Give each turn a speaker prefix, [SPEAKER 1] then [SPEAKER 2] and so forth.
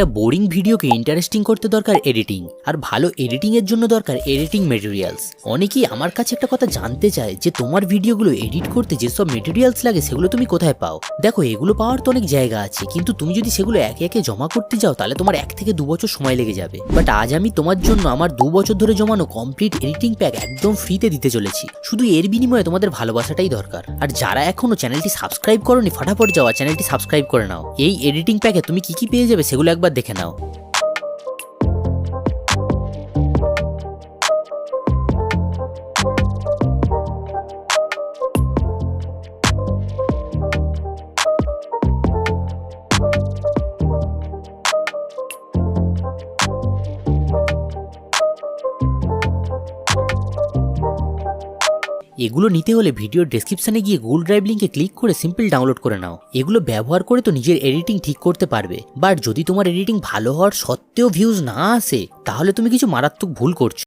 [SPEAKER 1] একটা বোরিং ভিডিওকে ইন্টারেস্টিং করতে দরকার এডিটিং আর ভালো এডিটিং এর জন্য দরকার এডিটিং মেটেরিয়ালস অনেকেই আমার কাছে একটা কথা জানতে চায় যে, তোমার ভিডিওগুলো এডিট করতে যেসব মেটেরিয়ালস লাগে, সেগুলো তুমি কোথায় পাও? দেখো, এগুলো পাওয়ার তো অনেক জায়গা আছে, কিন্তু তুমি যদি সেগুলো একে একে জমা করতে যাও, তাহলে তোমার এক থেকে দু বছর সময় লেগে যাবে। বাট আজ আমি তোমার জন্য আমার দু বছর ধরে জমানো কমপ্লিট এডিটিং প্যাক একদম ফ্রিতে দিতে চলেছি। শুধু এর বিনিময়ে তোমাদের ভালোবাসাটাই দরকার। আর যারা এখনও চ্যানেলটি সাবস্ক্রাইব করনি, ফটাফট যাওয়া চ্যানেলটি সাবস্ক্রাইব করে নাও। এই এডিটিং প্যাকে তুমি কি কি পেয়ে যাবে, সেগুলো একবার দেখে নাও। এগুলো নিতে হলে ভিডিওর ডেসক্রিপশনে গিয়ে গুগল ড্রাইভ লিঙ্কে ক্লিক করে সিম্পল ডাউনলোড করে নাও। এগুলো ব্যবহার করে তো নিজের এডিটিং ঠিক করতে পারবে। বাট যদি তোমার এডিটিং ভালো হওয়ার সত্ত্বেও ভিউজ না আসে, তাহলে তুমি কিছু মারাত্মক ভুল করছ।